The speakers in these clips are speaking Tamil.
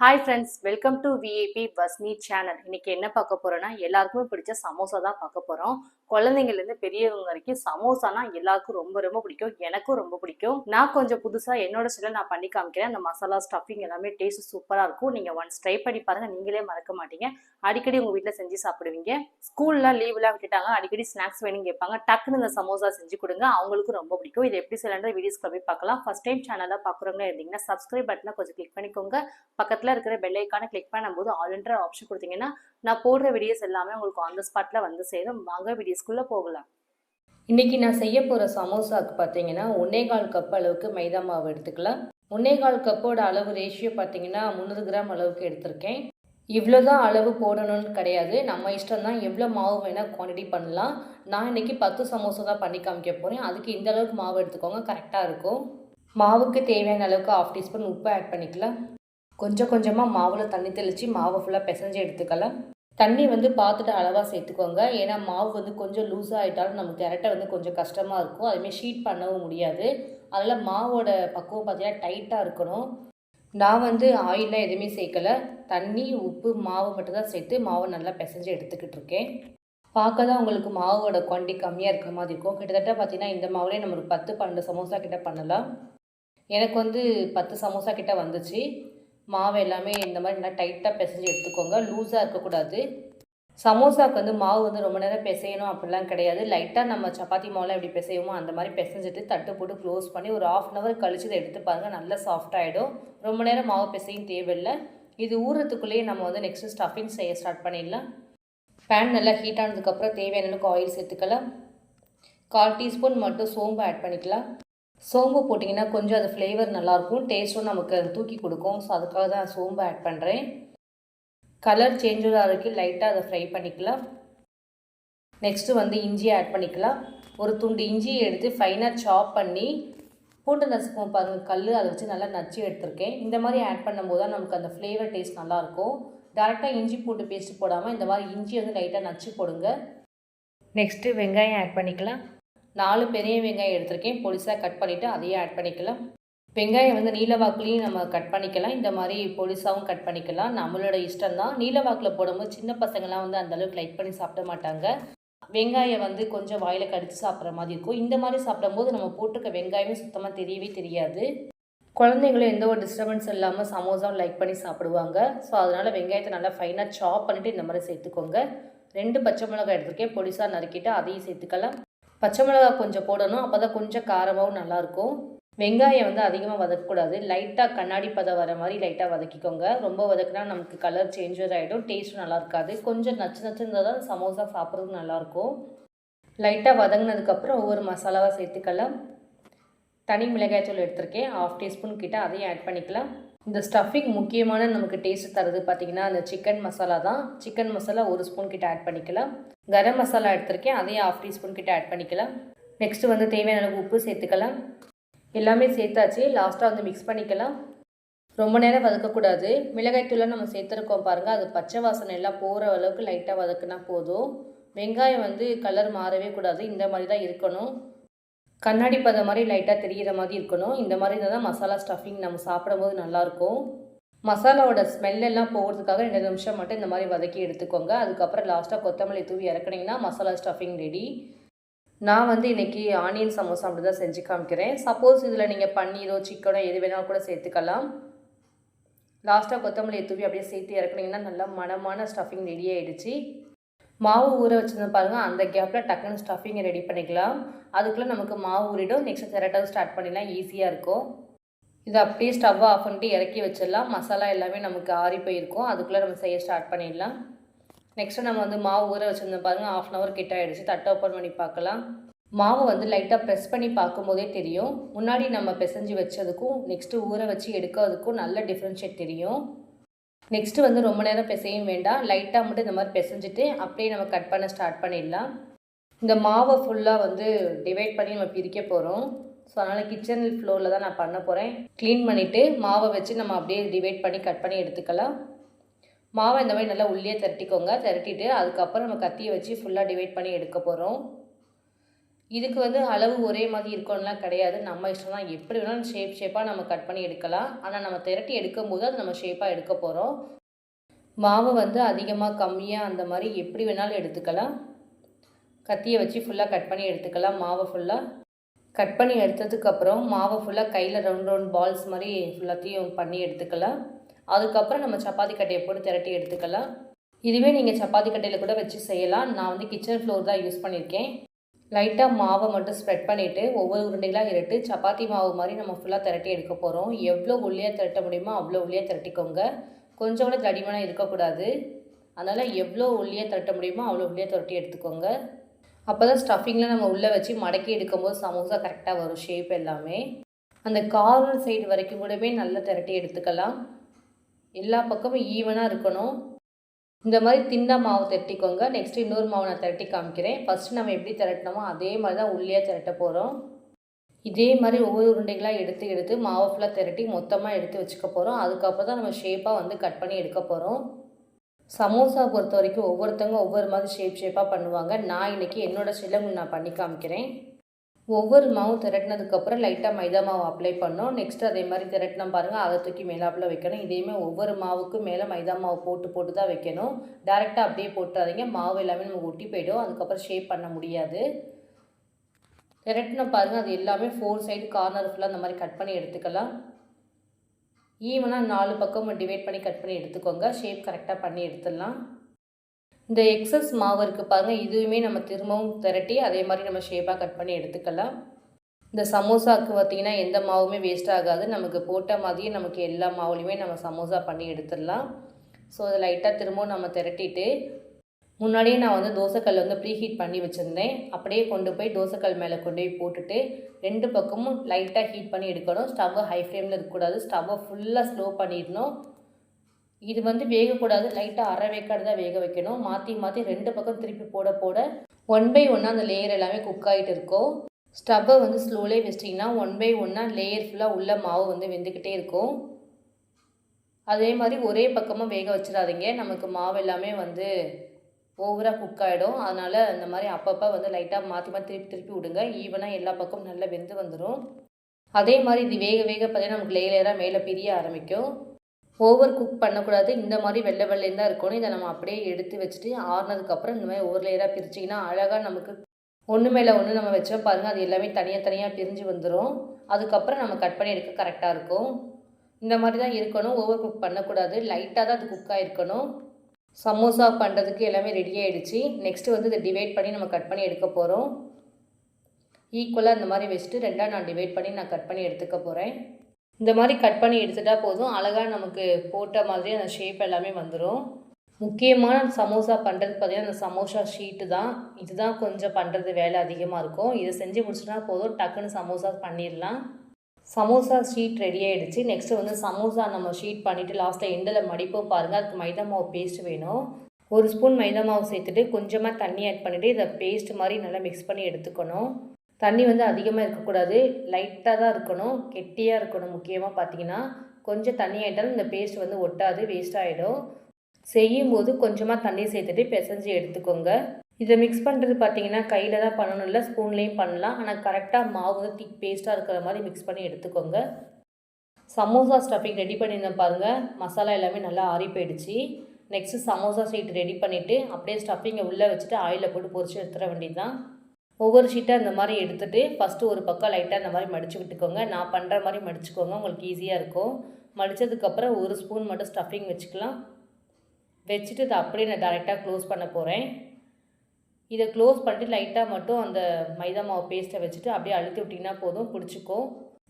Hi friends welcome to VAP பஸ்னி channel இன்னைக்கு என்ன பார்க்க போறோம்னா எல்லாருக்குமே பிடிச்ச சமோசா தான் பார்க்க போறோம். குழந்தைங்கள்லேருந்து பெரியவங்க வரைக்கும் சமோசானா எல்லாருக்கும் ரொம்ப ரொம்ப பிடிக்கும். எனக்கும் ரொம்ப பிடிக்கும். நான் கொஞ்சம் புதுசா என்னோட சில நான் பண்ணி காமிக்கிறேன். அந்த மசாலா ஸ்டஃபிங் எல்லாமே டேஸ்ட் சூப்பரா இருக்கும். நீங்க ஒன்ஸ் ட்ரை பண்ணி பாருங்க. நீங்களே மறக்க மாட்டீங்க. அடிக்கடி உங்க வீட்டில் செஞ்சு சாப்பிடுவீங்க. ஸ்கூல்லாம் லீவ்லாம் விட்டுட்டாங்க. அடிக்கடி ஸ்நாக்ஸ் வேணும் கேட்பாங்க. டக்குன்னு இந்த சமோசா செஞ்சு கொடுங்க. அவங்களுக்கும் ரொம்ப பிடிக்கும். இது எப்படி செய்யலான்ற வீடியோஸ்க்கு போய் பார்க்கலாம். ஃபர்ஸ்ட் டைம் சேனலாக பார்க்குறவங்க இருந்தீங்கன்னா சப்ஸ்கிரைப் பட்டனை கொஞ்சம் கிளிக் பண்ணிக்கோங்க. பக்கத்தில் இருக்கிற பெல் ஐக்கானை கிளிக் பண்ணும்போது ஆல்ன்ற ஆப்ஷன் கொடுத்தீங்கன்னா நான் போடுற வீடியோஸ் எல்லாமே உங்களுக்கு ஆன் த ஸ்பாட்டில் வந்து சேரும். வாங்க வீடியோஸ்குள்ளே போகலாம். இன்றைக்கி நான் செய்ய போகிற சமோசாவுக்கு பார்த்தீங்கன்னா ஒன்னே கால் கப் அளவுக்கு மைதா மாவு எடுத்துக்கலாம். ஒன்னே கால் கப்போட அளவு ரேஷியோ பார்த்தீங்கன்னா முந்நூறு கிராம் அளவுக்கு எடுத்திருக்கேன். இவ்வளோ தான் அளவு போடணும்னு கிடையாது. நம்ம இஷ்டம் தான் எவ்வளோ மாவு வேணால் குவான்டிட்டி பண்ணலாம். நான் இன்றைக்கி பத்து சமோசா தான் பண்ணி காமிக்க போகிறேன் அதுக்கு இந்த அளவுக்கு மாவு எடுத்துக்கோங்க. கரெக்டாக இருக்கும். மாவுக்கு தேவையான அளவுக்கு ஆஃப் டீஸ்பூன் உப்பு ஆட் பண்ணிக்கலாம். கொஞ்சம் கொஞ்சமாக மாவில் தண்ணி தெளித்து மாவை ஃபுல்லாக பிசைஞ்சு எடுத்துக்கலாம். தண்ணி வந்து பார்த்துட்டு அளவாக சேர்த்துக்கோங்க. ஏன்னா மாவு வந்து கொஞ்சம் லூஸ் ஆகிட்டாலும் நமக்கு திரட்ட வந்து கொஞ்சம் கஷ்டமாக இருக்கும். அதுமாரி ஷீட் பண்ணவும் முடியாது. அதில் மாவோட பக்குவம் பார்த்தீங்கன்னா டைட்டாக இருக்கணும். நான் வந்து ஆயிலெலாம் எதுவுமே சேர்க்கலை. தண்ணி உப்பு மாவு மட்டும்தான் சேர்த்து மாவை நல்லா பிசைஞ்சு எடுத்துக்கிட்டு இருக்கேன். பார்க்க தான் உங்களுக்கு மாவோட குவாண்டி கம்மியாக இருக்கிற மாதிரி இருக்கும். கிட்டத்தட்ட பார்த்திங்கன்னா இந்த மாவுலேயே நம்ம ஒரு பத்து பன்னெண்டு சமோசா கிட்ட பண்ணலாம். எனக்கு வந்து பத்து சமோசா கிட்ட வந்துச்சு. மாவு எல்லாமே இந்த மாதிரி நல்லா டைட்டாக பிசைஞ்சு எடுத்துக்கோங்க. லூஸாக இருக்கக்கூடாது. சமோசாவுக்கு வந்து மாவு வந்து ரொம்ப நேரம் பிசையணும் அப்படிலாம் கிடையாது. லைட்டாக நம்ம சப்பாத்தி மாவுலாம் எப்படி பிசையுமோ அந்த மாதிரி பிசைஞ்சிட்டு தட்டு போட்டு க்ளோஸ் பண்ணி ஒரு ஆஃப் அன் ஹவர் கழிச்சு இதை எடுத்து பாருங்கள் நல்லா சாஃப்டாகிடும் ரொம்ப நேரம் மாவு பிசையும் தேவையில்லை. இது ஊறுறதுக்குள்ளேயே நம்ம வந்து நெக்ஸ்ட்டு ஸ்டஃபிங் செய்ய ஸ்டார்ட் பண்ணிடலாம். பேன் நல்லா ஹீட் ஆனதுக்கப்புறம் தேவையான அளவுக்கு ஆயில் சேர்த்துக்கலாம். கால் டீஸ்பூன் மட்டும் சோம்பு ஆட் பண்ணிக்கலாம். சோம்பு போட்டிங்கன்னா கொஞ்சம் அது ஃப்ளேவர் நல்லாயிருக்கும். டேஸ்ட்டும் நமக்கு அது தூக்கி கொடுக்கும். ஸோ அதுக்காக தான் சோம்பு ஆட் பண்ணுறேன் கலர் சேஞ்சஸ் ஆகிறதுக்கு லைட்டாக அதை ஃப்ரை பண்ணிக்கலாம். நெக்ஸ்ட்டு வந்து இஞ்சி ஆட் பண்ணிக்கலாம். ஒரு துண்டு இஞ்சியை எடுத்து ஃபைனாக சாப் பண்ணி பூண்டு நசுக்குவோம் பாருங்கள் கல் அதை வச்சு நல்லா நச்சு எடுத்திருக்கேன். இந்த மாதிரி ஆட் பண்ணும்போது தான் நமக்கு அந்த ஃப்ளேவர் டேஸ்ட் நல்லாயிருக்கும். டேரெக்டாக இஞ்சி பூண்டு பேஸ்ட் போடாமல் இந்த மாதிரி இஞ்சி வந்து லைட்டாக நச்சு போடுங்க. நெக்ஸ்ட்டு வெங்காயம் ஆட் பண்ணிக்கலாம். நாலு பெரிய வெங்காயம் எடுத்திருக்கேன். பொலிசாக கட் பண்ணிவிட்டு அதையும் ஆட் பண்ணிக்கலாம். வெங்காயம் வந்து நீலவாக்குலேயும் நம்ம கட் பண்ணிக்கலாம். இந்த மாதிரி பொலிசாவும் கட் பண்ணிக்கலாம். நம்மளோட இஷ்டம் தான் நீலவாக்கில் போடும்போது சின்ன பசங்கள்லாம் வந்து அந்தளவுக்கு லைக் பண்ணி சாப்பிட மாட்டாங்க. வெங்காயம் வந்து கொஞ்சம் வாயில் கடித்து சாப்பிட்ற மாதிரி இருக்கும். இந்த மாதிரி சாப்பிடும்போது நம்ம போட்டிருக்க வெங்காயமே சுத்தமாக தெரியவே தெரியாது. குழந்தைங்களும் எந்த ஒரு டிஸ்டர்பன்ஸ் இல்லாமல் சமோசாவும் லைக் பண்ணி சாப்பிடுவாங்க. ஸோ அதனால் வெங்காயத்தை நல்லா ஃபைனாக சாப் பண்ணிவிட்டு இந்த மாதிரி சேர்த்துக்கோங்க. ரெண்டு பச்சை மிளகாய் எடுத்திருக்கேன். பொடிசாக நறுக்கிட்டு அதையும் சேர்த்துக்கலாம். பச்சை மிளகா கொஞ்சம் போடணும் அப்போ தான் கொஞ்சம் காரமாகவும் நல்லாயிருக்கும். வெங்காயம் வந்து அதிகமாக வதக்கக்கூடாது. லைட்டாக கண்ணாடி பதம் வர மாதிரி லைட்டாக வதக்கிக்கோங்க. ரொம்ப வதக்குனா நமக்கு கலர் சேஞ்சஸ் ஆகிடும் டேஸ்ட்டும் நல்லா இருக்காது கொஞ்சம் நச்சு நச்சு இருந்தால் தான் சமோசா சாப்பிட்றதுக்கு நல்லாயிருக்கும். லைட்டாக வதங்கினதுக்கப்புறம் ஒவ்வொரு மசாலாவாக சேர்த்துக்கலாம். தனி மிளகாய் தூள் எடுத்திருக்கேன். ஆஃப் டீஸ்பூன் கிட்ட அதையும் ஆட் பண்ணிக்கலாம். இந்த ஸ்டஃபிங் முக்கியமான நமக்கு டேஸ்ட் தருது பார்த்திங்கன்னா அந்த சிக்கன் மசாலா தான். சிக்கன் மசாலா ஒரு ஸ்பூன் கிட்ட ஆட் பண்ணிக்கலாம். கரம் மசாலா எடுத்திருக்கேன் அதையும் ஆஃப் டீஸ்பூன் கிட்டே ஆட் பண்ணிக்கலாம். நெக்ஸ்ட்டு வந்து தேவையான அளவுக்கு உப்பு சேர்த்துக்கலாம். எல்லாமே சேர்த்தாச்சு லாஸ்ட்டாக வந்து மிக்ஸ் பண்ணிக்கலாம். ரொம்ப நேரம் வதக்கக்கூடாது. மிளகாய்த்தூளை நம்ம சேர்த்துருக்கோம் பாருங்கள் அது பச்சை வாசனை எல்லாம் போகிற அளவுக்கு லைட்டாக வதக்குனா போதும். வெங்காயம் வந்து கலர் மாறவே கூடாது இந்த மாதிரி தான் இருக்கணும். கண்ணாடி பதம் மாதிரி லைட்டாக தெரிகிற மாதிரி இருக்கணும். இந்த மாதிரி இருந்தால் தான் மசாலா ஸ்டஃபிங் நம்ம சாப்பிடும்போது நல்லாயிருக்கும் மசாலாவோட ஸ்மெல்லெல்லாம் போகிறதுக்காக ரெண்டு நிமிஷம் மட்டும் இந்த மாதிரி வதக்கி எடுத்துக்கோங்க. அதுக்கப்புறம் லாஸ்ட்டாக கொத்தமல்லி தூவி இறக்குனீங்கன்னா மசாலா ஸ்டஃபிங் ரெடி நான் வந்து இன்றைக்கி ஆனியன் சமோசா அப்படி தான் செஞ்சு காமிக்கிறேன். சப்போஸ் இதில் நீங்கள் பன்னீரோ சிக்கனோ எது வேணாலும் கூட சேர்த்துக்கலாம். லாஸ்ட்டாக கொத்தமல்லி தூவி அப்படியே சேர்த்து இறக்குனீங்கன்னா நல்லா மனமான ஸ்டஃபிங் ரெடி ஆகிடுச்சு மாவு ஊற வச்சுருந்து பாருங்கள் அந்த கேப்பில் டக்குன்னு ஸ்டஃபிங்கை ரெடி பண்ணிக்கலாம். அதுக்குள்ளே நமக்கு மாவு ஊறிடும். நெக்ஸ்ட் திரட்டவும் ஸ்டார்ட் பண்ணிடலாம் ஈஸியாக இருக்கும். இதை அப்படியே ஸ்டவ்வை ஆஃப் பண்ணிட்டு இறக்கி வச்சிடலாம். மசாலா எல்லாமே நமக்கு ஆறி போயிருக்கும். அதுக்குள்ளே நம்ம செய்ய ஸ்டார்ட் பண்ணிடலாம். நெக்ஸ்ட்டு நம்ம வந்து மாவு ஊற வச்சுருந்தோம் பாருங்கள் ஆஃப் அன் ஹவர் கிட்ட ஆகிடுச்சு தட்டை ஓப்பன் பண்ணி பார்க்கலாம். மாவு வந்து லைட்டாக ப்ரெஸ் பண்ணி பார்க்கும்போதே தெரியும். முன்னாடி நம்ம பிசைஞ்சு வச்சதுக்கும் நெக்ஸ்ட்டு ஊற வச்சு எடுக்கிறதுக்கும் நல்ல டிஃப்ரென்ஷியேட் தெரியும். நெக்ஸ்ட்டு வந்து ரொம்ப நேரம் பிசையும் வேண்டாம். லைட்டாக மட்டும் இந்த மாதிரி பிசைஞ்சிட்டு அப்படியே நம்ம கட் பண்ண ஸ்டார்ட் பண்ணிடலாம். இந்த மாவை ஃபுல்லாக வந்து டிவைட் பண்ணி நம்ம பிரிக்க போகிறோம் ஸோ அதனால் கிச்சன் ஃப்ளோரில் தான் நான் பண்ண போகிறேன் க்ளீன் பண்ணிவிட்டு மாவை வச்சு நம்ம அப்படியே டிவைட் பண்ணி கட் பண்ணி எடுத்துக்கலாம். மாவை இந்த மாதிரி நல்லா உள்ளே திரட்டிக்கோங்க. திரட்டிட்டு அதுக்கப்புறம் நம்ம கத்தியை வச்சு ஃபுல்லாக டிவைட் பண்ணி எடுக்க போகிறோம் இதுக்கு வந்து அளவு ஒரே மாதிரி இருக்கணும்லாம் கிடையாது. நம்ம இஷ்டம் தான். எப்படி வேணாலும் ஷேப் ஷேப்பாக நம்ம கட் பண்ணி எடுக்கலாம். ஆனால் நம்ம திரட்டி எடுக்கும்போது அது நம்ம ஷேப்பாக எடுக்க போகிறோம் மாவை வந்து அதிகமாக கம்மியாக அந்த மாதிரி எப்படி வேணாலும் எடுத்துக்கலாம். கத்தியை வச்சு ஃபுல்லாக கட் பண்ணி எடுத்துக்கலாம். மாவை ஃபுல்லாக கட் பண்ணி எடுத்ததுக்கப்புறம் மாவை ஃபுல்லாக கையில் ரவுண்ட் ரவுண்ட் பால்ஸ் மாதிரி ஃபுல்லாத்தையும் பண்ணி எடுத்துக்கலாம். அதுக்கப்புறம் நம்ம சப்பாத்தி கட்டையை போட்டு திரட்டி எடுத்துக்கலாம். இதுவே நீங்கள் சப்பாத்தி கட்டையில் கூட வச்சு செய்யலாம். நான் வந்து கிச்சன் ஃப்ளோர் தான் யூஸ் பண்ணியிருக்கேன். லைட்டாக மாவை மட்டும் ஸ்ப்ரெட் பண்ணிவிட்டு ஒவ்வொரு உருண்டைகளாக இரட்டு சப்பாத்தி மாவு மாதிரி நம்ம ஃபுல்லாக திரட்டி எடுக்க போகிறோம் எவ்வளோ ஒல்லியாக திரட்ட முடியுமோ அவ்வளோ ஒல்லியாக திரட்டிக்கோங்க. கொஞ்சம் கூட தடிமனாக இருக்கக்கூடாது. அதனால் எவ்வளோ ஒல்லியாக திரட்ட முடியுமோ அவ்வளோ ஒல்லியாக திரட்டி எடுத்துக்கோங்க. அப்போ தான் ஸ்டஃபிங்கில் நம்ம உள்ளே வச்சு மடக்கி எடுக்கும்போது சமோசா கரெக்டாக வரும் ஷேப் எல்லாமே. அந்த கார்னர் சைடு வரைக்கும் கூடவே நல்லா திரட்டி எடுத்துக்கலாம். எல்லா பக்கமும் ஈவனாக இருக்கணும். இந்த மாதிரி திண்டா மாவு திரட்டிக்கோங்க. நெக்ஸ்ட் இன்னொரு மாவு நான் திரட்டி காமிக்கிறேன். ஃபஸ்ட்டு நம்ம எப்படி திரட்டினோமோ அதே மாதிரி தான் உள்ளே திரட்ட போகிறோம் இதே மாதிரி ஒவ்வொரு உருண்டைகளாக எடுத்து எடுத்து மாவை ஃபுல்லாக திரட்டி மொத்தமாக எடுத்து வச்சுக்க போகிறோம் அதுக்கப்புறம் தான் நம்ம ஷேப்பாக வந்து கட் பண்ணி எடுக்க போகிறோம் சமோசா பொறுத்த வரைக்கும் ஒவ்வொருத்தவங்க ஒவ்வொரு மாதிரி ஷேப் ஷேப்பாக பண்ணுவாங்க. நான் இன்றைக்கி என்னோடய ஸ்டைலில் நான் பண்ணி காமிக்கிறேன். ஒவ்வொரு மாவும் திரட்டினதுக்கப்புறம் லைட்டாக மைதா மாவு அப்ளை பண்ணோம். நெக்ஸ்ட் அதே மாதிரி திரட்டினா பாருங்கள் அதை தூக்கி மேலாப்பில் வைக்கணும். இதேமாதிரி ஒவ்வொரு மாவுக்கும் மேலே மைதா மாவு போட்டு போட்டு தான் வைக்கணும். டேரெக்டாக அப்படியே போட்டுறாதீங்க. மாவு எல்லாமே நம்ம ஒட்டி போயிடும். அதுக்கப்புறம் ஷேப் பண்ண முடியாது. திரட்டின பாருங்கள் அது எல்லாமே ஃபோர் சைடு கார்னர் ஃபுல்லாக அந்த மாதிரி கட் பண்ணி எடுத்துக்கலாம். ஈவனாக நாலு பக்கமும் டிவைட் பண்ணி கட் பண்ணி எடுத்துக்கோங்க. ஷேப் கரெக்டாக பண்ணி எடுத்துடலாம். இந்த எக்ஸஸ் மாவு இருக்குது பாருங்கள் இதுவுமே நம்ம திரும்பவும் திரட்டி அதே மாதிரி நம்ம ஷேப்பாக கட் பண்ணி எடுத்துக்கலாம். இந்த சமோசாவுக்கு பார்த்திங்கன்னா எந்த மாவுமே வேஸ்ட் ஆகாது. நமக்கு போட்ட மாதிரியே நமக்கு எல்லா மாவுலையுமே நம்ம சமோசா பண்ணி எடுத்துடலாம். ஸோ அதை லைட்டாக திரும்பவும் நம்ம திரட்டிட்டு முன்னாடியே நான் வந்து தோசைக்கல் வந்து ப்ரீ ஹீட் பண்ணி வச்சுருந்தேன். அப்படியே கொண்டு போய் தோசைக்கல் மேலே கொண்டு போய் போட்டுட்டு ரெண்டு பக்கமும் லைட்டாக ஹீட் பண்ணி எடுக்கணும். ஸ்டவ்வை ஹை ஃப்ளேமில் இருக்கக்கூடாது. ஸ்டவ்வை ஃபுல்லாக ஸ்லோ பண்ணிடணும். இது வந்து வேகக்கூடாது. லைட்டாக அரை வேக்காடு தான் வேக வைக்கணும். மாற்றி மாற்றி ரெண்டு பக்கம் திருப்பி போட போட ஒன் பை ஒன்னாக அந்த லேயர் எல்லாமே குக் ஆகிட்டு இருக்கும். ஸ்டவ்வை வந்து ஸ்லோலே வச்சிட்டிங்கன்னா ஒன் பை ஒன்னாக லேயர் ஃபுல்லாக உள்ள மாவு வந்து வெந்துக்கிட்டே இருக்கும். அதே மாதிரி ஒரே பக்கமாக வேக வச்சிடாதீங்க. நமக்கு மாவு எல்லாமே வந்து ஓவராக குக் ஆகிடும் அதனால் இந்த மாதிரி அப்பப்போ வந்து லைட்டாக மாற்றி மாற்றி திருப்பி திருப்பி விடுங்க. ஈவனாக எல்லா பக்கமும் நல்லா வெந்து வந்துடும் அதே மாதிரி இது வேக வேக பார்த்தீங்கன்னா நமக்கு லேயராக மேலே பிரிய ஆரம்பிக்கும். ஓவர் குக் பண்ணக்கூடாது. இந்த மாதிரி வெள்ளை வெள்ளையும் தான் இருக்கணும். இதை நம்ம அப்படியே எடுத்து வச்சுட்டு ஆறுனதுக்கப்புறம் இந்த மாதிரி ஓவர் லேயராக பிரிச்சிங்கன்னா அழகாக நமக்கு ஒன்று மேலே ஒன்று நம்ம வச்சோம் பாருங்கள் அது எல்லாமே தனியாக தனியாக பிரிஞ்சு வந்துடும் அதுக்கப்புறம் நம்ம கட் பண்ணி எடுக்க கரெக்டாக இருக்கும். இந்த மாதிரி தான் இருக்கணும். ஓவர் குக் பண்ணக்கூடாது. லைட்டாக தான் அது குக் ஆகிருக்கணும் சமோசா பண்ணுறதுக்கு எல்லாமே ரெடி ஆகிடுச்சு நெக்ஸ்ட்டு வந்து இதை டிவைட் பண்ணி நம்ம கட் பண்ணி எடுக்க போகிறோம் ஈக்குவலாக இந்த மாதிரி வச்சுட்டு ரெண்டாக நான் டிவைட் பண்ணி நான் கட் பண்ணி எடுத்துக்க போகிறேன் இந்த மாதிரி கட் பண்ணி எடுத்துட்டா போதும். அழகாக நமக்கு போட்ட மாதிரி அந்த ஷேப் எல்லாமே வந்துடும் முக்கியமான சமோசா பண்ணுறது பார்த்திங்கன்னா அந்த சமோசா ஷீட்டு தான். இதுதான் கொஞ்சம் பண்ணுறது வேலை அதிகமாக இருக்கும். இதை செஞ்சு முடிச்சுட்டா போதும். டக்குன்னு சமோசா பண்ணிடலாம். சமோசா ஷீட் ரெடி ஆகிடுச்சு நெக்ஸ்ட்டு வந்து சமோசா நம்ம ஷீட் பண்ணிவிட்டு லாஸ்ட்டில் எண்டில் மடிப்போம் பாருங்கள் அதுக்கு மைதா மாவு பேஸ்ட் வேணும். ஒரு ஸ்பூன் மைதா மாவு சேர்த்துட்டு கொஞ்சமாக தண்ணி ஆட் பண்ணிவிட்டு இதை பேஸ்ட் மாதிரி நல்லா மிக்ஸ் பண்ணி எடுத்துக்கணும். தண்ணி வந்து அதிகமாக இருக்கக்கூடாது. லைட்டாக தான் இருக்கணும். கெட்டியாக இருக்கணும் முக்கியமாக பார்த்தீங்கன்னா. கொஞ்சம் தண்ணி ஆகிட்டாலும் இந்த பேஸ்ட் வந்து ஒட்டாது வேஸ்ட் ஆகிடும் செய்யும்போது கொஞ்சமாக தண்ணி சேர்த்துட்டு பிசைஞ்சு எடுத்துக்கோங்க. இதை மிக்ஸ் பண்ணுறது பார்த்தீங்கன்னா கையில் தான் பண்ணணும். இல்லை ஸ்பூன்லேயும் பண்ணலாம். ஆனால் கரெக்டாக மாவு வந்து திக் பேஸ்ட்டாக இருக்கிற மாதிரி மிக்ஸ் பண்ணி எடுத்துக்கோங்க. சமோசா ஸ்டஃபிங் ரெடி பண்ணியிருந்தேன் பாருங்கள் மசாலா எல்லாமே நல்லா ஆறி போயிடுச்சு. நெக்ஸ்ட்டு சமோசா ஷீட் ரெடி பண்ணிவிட்டு அப்படியே ஸ்டஃபிங்கை உள்ளே வச்சுட்டு ஆயிலில் போட்டு பொரிச்சு எடுத்துட வேண்டியது தான் ஒவ்வொரு ஷீட்டாக இந்த மாதிரி எடுத்துகிட்டு ஃபஸ்ட்டு ஒரு பக்கம் லைட்டாக இந்த மாதிரி மடித்து விட்டுக்கோங்க. நான் பண்ணுற மாதிரி மடிச்சுக்கோங்க. உங்களுக்கு ஈஸியாக இருக்கும். மடித்ததுக்கப்புறம் ஒரு ஸ்பூன் மட்டும் ஸ்டஃபிங் வச்சுக்கலாம். வச்சுட்டு இதை அப்படியே நான் டேரெக்டாக க்ளோஸ் பண்ண போகிறேன் இதை க்ளோஸ் பண்ணிட்டு லைட்டாக மட்டும் அந்த மைதா மாவு பேஸ்ட்டை வச்சுட்டு அப்படியே அழுத்தி விட்டிங்கன்னா போதும் பிடிச்சிக்கும்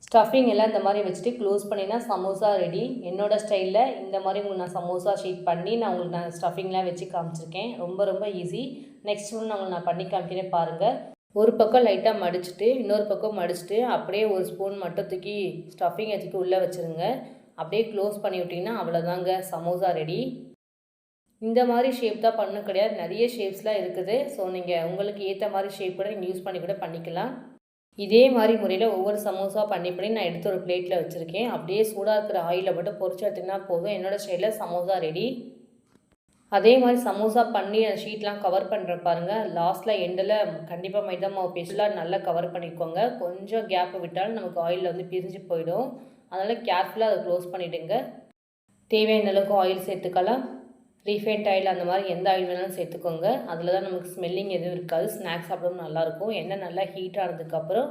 ஸ்டஃபிங் எல்லாம் இந்த மாதிரி வச்சுட்டு க்ளோஸ் பண்ணினா சமோசா ரெடி என்னோடய ஸ்டைலில் இந்த மாதிரி உங்களுக்கு நான் சமோசா ஷீட் பண்ணி நான் உங்களுக்கு நான் ஸ்டஃபிங்லாம் வச்சு காமிச்சிருக்கேன். ரொம்ப ரொம்ப ஈஸி நெக்ஸ்ட் ஒன்று நான் உங்களுக்கு நான் பண்ணி காமிக்கிறேன் பாருங்கள் ஒரு பக்கம் லைட்டாக மடிச்சுட்டு இன்னொரு பக்கம் மடிச்சுட்டு அப்படியே ஒரு ஸ்பூன் மட்டும் தூக்கி ஸ்டஃபிங் தூக்கி உள்ளே வச்சுருங்க. அப்படியே க்ளோஸ் பண்ணி விட்டிங்கன்னா அவ்வளோதாங்க சமோசா ரெடி இந்த மாதிரி ஷேப் தான் பண்ண கிடையாது. நிறைய ஷேப்ஸ்லாம் இருக்குது. ஸோ நீங்கள் உங்களுக்கு ஏற்ற மாதிரி ஷேப் கூட நீங்கள் யூஸ் பண்ணி கூட பண்ணிக்கலாம். இதே மாதிரி முறையில் ஒவ்வொரு சமோசா பண்ணி பண்ணி நான் எடுத்து ஒரு பிளேட்டில் வச்சுருக்கேன். அப்படியே சூடாக இருக்கிற ஆயிலில் மட்டும் பொறிச்சு எடுத்திங்கன்னா போதும். என்னோடய ஸ்டைலில் சமோசா ரெடி அதே மாதிரி சமோசா பண்ணி அந்த ஷீட்லாம் கவர் பண்ணுறேன் பாருங்கள் லாஸ்ட்டில் எண்டில் கண்டிப்பாக மைதா மாவு பேஸ்ட்லாம் நல்லா கவர் பண்ணிக்கோங்க. கொஞ்சம் கேப்பை விட்டாலும் நமக்கு ஆயிலில் வந்து பிரிஞ்சு போயிடும். அதனால் கேர்ஃபுல்லாக அதை க்ளோஸ் பண்ணிவிடுங்க தேவையான அளவுக்கு ஆயில் சேர்த்துக்கலாம். ரீஃபைண்ட் ஆயில் அந்த மாதிரி எந்த ஆயில் வேணாலும் சேர்த்துக்கோங்க. அதில் தான் நமக்கு ஸ்மெல்லிங் எதுவும் இருக்காது. ஸ்நாக்ஸ் சாப்பிடவும் நல்லாயிருக்கும் எண்ணெய் நல்லா ஹீட் ஆனதுக்கப்புறம்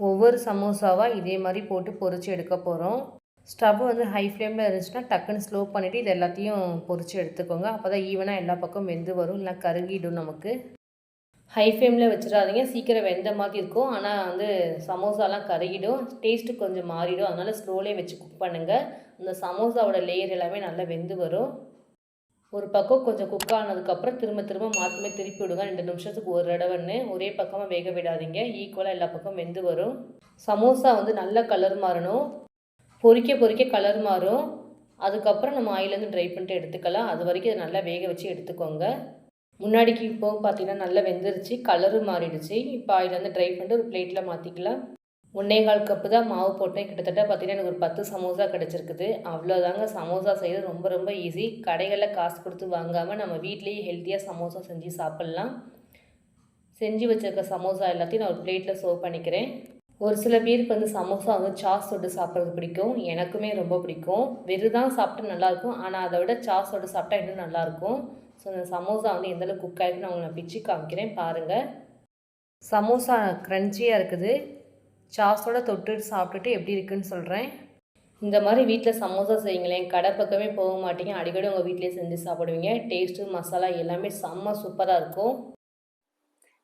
ஒவ்வொரு சமோசாவாக இதே மாதிரி போட்டு பொறிச்சு எடுக்க போகிறோம் ஸ்டவ் வந்து ஹை ஃப்ளேமில் இருந்துச்சுன்னா டக்குன்னு ஸ்லோ பண்ணிவிட்டு இது எல்லாத்தையும் பொறிச்சு எடுத்துக்கோங்க. அப்போ தான் ஈவனாக எல்லா பக்கம் வெந்து வரும். இல்லை கருகிடும் நமக்கு. ஹை ஃப்ளேமில் வச்சிடாதீங்க. சீக்கிரம் வெந்த மாதிரி இருக்கும். ஆனால் வந்து சமோசாலாம் கருகிடும். டேஸ்ட்டு கொஞ்சம் மாறிடும். அதனால் ஸ்லோலே வச்சு குக் பண்ணுங்கள் அந்த சமோசாவோட லேயர் எல்லாமே நல்லா வெந்து வரும். ஒரு பக்கம் கொஞ்சம் குக் ஆனதுக்கப்புறம் திரும்ப திரும்ப மாற்றமே திருப்பி விடுங்க. ரெண்டு நிமிஷத்துக்கு ஒரு தடவைன்னு ஒரே பக்கமாக வேக விடாதீங்க. ஈக்குவலாக எல்லா பக்கம் வெந்து வரும். சமோசா வந்து நல்ல கலர் மாறணும். பொறிக்க பொறிக்க கலர் மாறும். அதுக்கப்புறம் நம்ம ஆயிலேருந்து ட்ரை பண்ணிட்டு எடுத்துக்கலாம். அது வரைக்கும் நல்லா வேக வச்சு எடுத்துக்கோங்க. முன்னாடிக்கு இப்போ பார்த்தீங்கன்னா நல்லா வெந்துருச்சு. கலரும் மாறிடுச்சு. இப்போ ஆயிலேருந்து ட்ரை பண்ணிட்டு ஒரு பிளேட்டில் மாற்றிக்கலாம் ஒன்றே கால் கப்பு தான் மாவு போட்டேன். கிட்டத்தட்ட பார்த்தீங்கன்னா எனக்கு ஒரு பத்து சமோசா கிடச்சிருக்குது. அவ்வளோதாங்க. சமோசா செய்கிறது ரொம்ப ரொம்ப ஈஸி கடைகளில் காசு கொடுத்து வாங்காமல் நம்ம வீட்லேயே ஹெல்த்தியாக சமோசா செஞ்சு சாப்பிட்லாம். செஞ்சு வச்சுருக்க சமோசா எல்லாத்தையும் நான் ஒரு பிளேட்டில் சர்வ் பண்ணிக்கிறேன். ஒரு சில பேருக்கு வந்து சமோசா வந்து சாஸ் தொட்டு சாப்பிட்றது பிடிக்கும். எனக்குமே ரொம்ப பிடிக்கும். வெறு தான் சாப்பிட்டு நல்லாயிருக்கும். ஆனால் அதை விட சாஸ் தொட்டு சாப்பிட்டா இன்னும் நல்லாயிருக்கும். ஸோ அந்த சமோசா வந்து எந்தளவுக்கு குக் ஆகிருக்குன்னு அவங்க நான் பிச்சு காமிக்கிறேன். பாருங்கள் சமோசா க்ரன்ச்சியாக இருக்குது. சாஸோட தொட்டு சாப்பிட்டுட்டு எப்படி இருக்குன்னு சொல்கிறேன் இந்த மாதிரி வீட்டில் சமோசா செய்யுங்களேன் கடை பக்கமே போக மாட்டீங்க. அடிக்கடி உங்கள் வீட்டிலேயே செஞ்சு சாப்பிடுவீங்க. டேஸ்ட்டு மசாலா எல்லாமே செம்ம சூப்பராக இருக்கும்.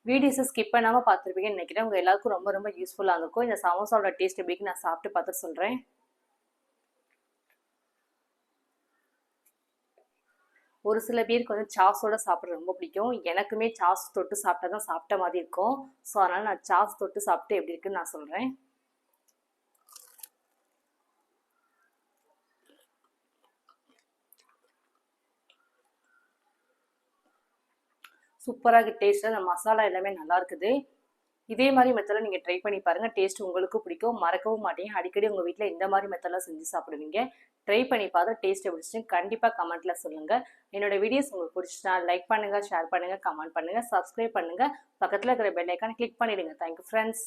வீடியோஸை ஸ்கிப் பண்ணாமல் பார்த்துருப்பீங்கன்னு நினைக்கிறேன். உங்கள் எல்லாருக்கும் ரொம்ப ரொம்ப யூஸ்ஃபுல்லாக இருக்கும். இந்த சமோசாவோட டேஸ்ட் எப்படின்னு நான் சாப்பிட்டு பார்த்து சொல்கிறேன் ஒரு சில பேருக்கு வந்து சாஸோட சாப்பிட்றது ரொம்ப பிடிக்கும். எனக்குமே சாஸ் தொட்டு சாப்பிட்டா தான் சாப்பிட்ட மாதிரி இருக்கும். ஸோ அதனால் நான் சாஸ் தொட்டு சாப்பிட்டு எப்படி இருக்குன்னு நான் சொல்கிறேன் சூப்பராக டேஸ்ட்டாக அந்த மசாலா எல்லாமே நல்லா இருக்குது. இதே மாதிரி மெத்தடில் நீங்கள் ட்ரை பண்ணி பாருங்கள் டேஸ்ட் உங்களுக்கும் பிடிக்கும். மறக்கவும் மாட்டீங்க. அடிக்கடி உங்கள் வீட்டில் இந்த மாதிரி மெத்தடெலாம் செஞ்சு சாப்பிடுவீங்க. ட்ரை பண்ணி பார்த்து டேஸ்ட் பிடிச்சிட்டு கண்டிப்பாக கமெண்ட்டில் சொல்லுங்கள் என்னோடய வீடியோஸ் உங்களுக்கு பிடிச்சிட்டா லைக் பண்ணுங்கள் ஷேர் பண்ணுங்கள் கமெண்ட் பண்ணுங்கள் சப்ஸ்கிரைப் பண்ணுங்கள் பக்கத்தில் இருக்கிற பெல் கிளிக் பண்ணிவிடுங்க தேங்க்யூ ஃப்ரெண்ட்ஸ்